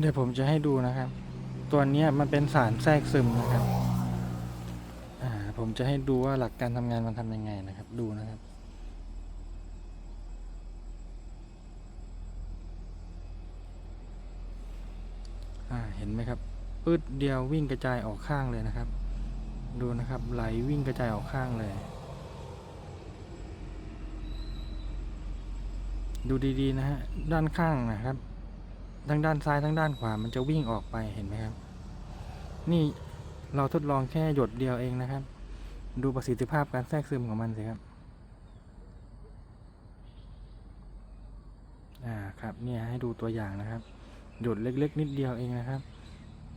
เดี๋ยวผมจะให้ดูนะครับ ตัวนี้มันเป็นสารแทรกซึมนะครับ อ่า ผมจะให้ดูว่าหลักการทำงานมันทำยังไงนะครับ ดูนะครับ อ่า เห็นไหมครับปืดเดียววิ่งกระจายออกข้างเลยนะครับ ดูนะครับ ไหลวิ่งกระจายออกข้างเลย ดูดีๆนะฮะ ด้านข้างนะครับ ทั้งด้านซ้ายทั้งด้านขวามันจะวิ่งออกไปเห็นไหมครับ นี่เราทดลองแค่หยดเดียวเองนะครับ ดูประสิทธิภาพการแทรกซึมของมันสิครับอ่าครับเนี่ยให้ดูตัวอย่างนะครับ หยดเล็ก ๆ นิดเดียวเองนะครับ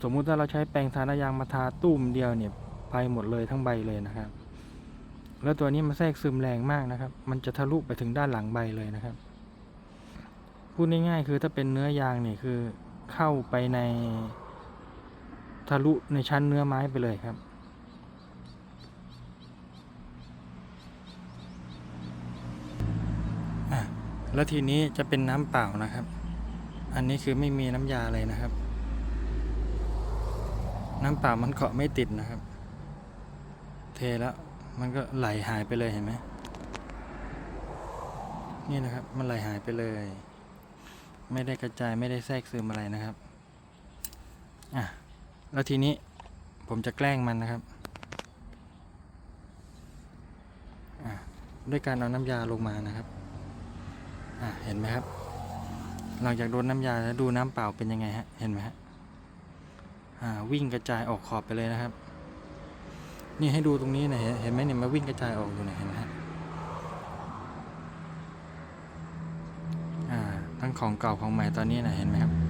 สมมุติว่าเราใช้แปรงทาหน้ายางมาทาตุ้มเดียวเนี่ยไปหมดเลยทั้งใบเลยนะครับ แล้วตัวนี้มันแทรกซึมแรงมากนะครับ มันจะทะลุไปถึงด้านหลังใบเลยนะครับ พูดง่ายๆคือถ้าเป็นเนื้อยางเนี่ยคือเข้าไปในทะลุในชั้นเนื้อไม้ไปเลยครับ แล้วทีนี้จะเป็นน้ำเปล่านะครับ อันนี้คือไม่มีน้ำยาเลยนะครับ น้ำเปล่ามันเกาะไม่ติดนะครับ เทแล้วมันก็ไหลหายไปเลยเห็นไหมนี่นะครับ มันไหลหายไปเลย ไม่ได้กระจายไม่ได้แทรกซึมอะไรนะครับอะแล้วทีนี้ผมจะแกล้งมันนะครับด้วยการเอาน้ำยาลงมานะครับเห็นไหมครับ หลังจากโดนน้ำยาแล้วดูน้ำเปล่าเป็นยังไงฮะ เห็นไหมฮะวิ่งกระจายออกขอบไปเลยนะครับ นี่ให้ดูตรงนี้นะเห็นไหมเนี่ยมาวิ่งกระจายออกอยู่นี่ยเห็นไหมฮะอ่า ทั้งของเก่าของใหม่ตอนนี้นะเห็นไหมครับ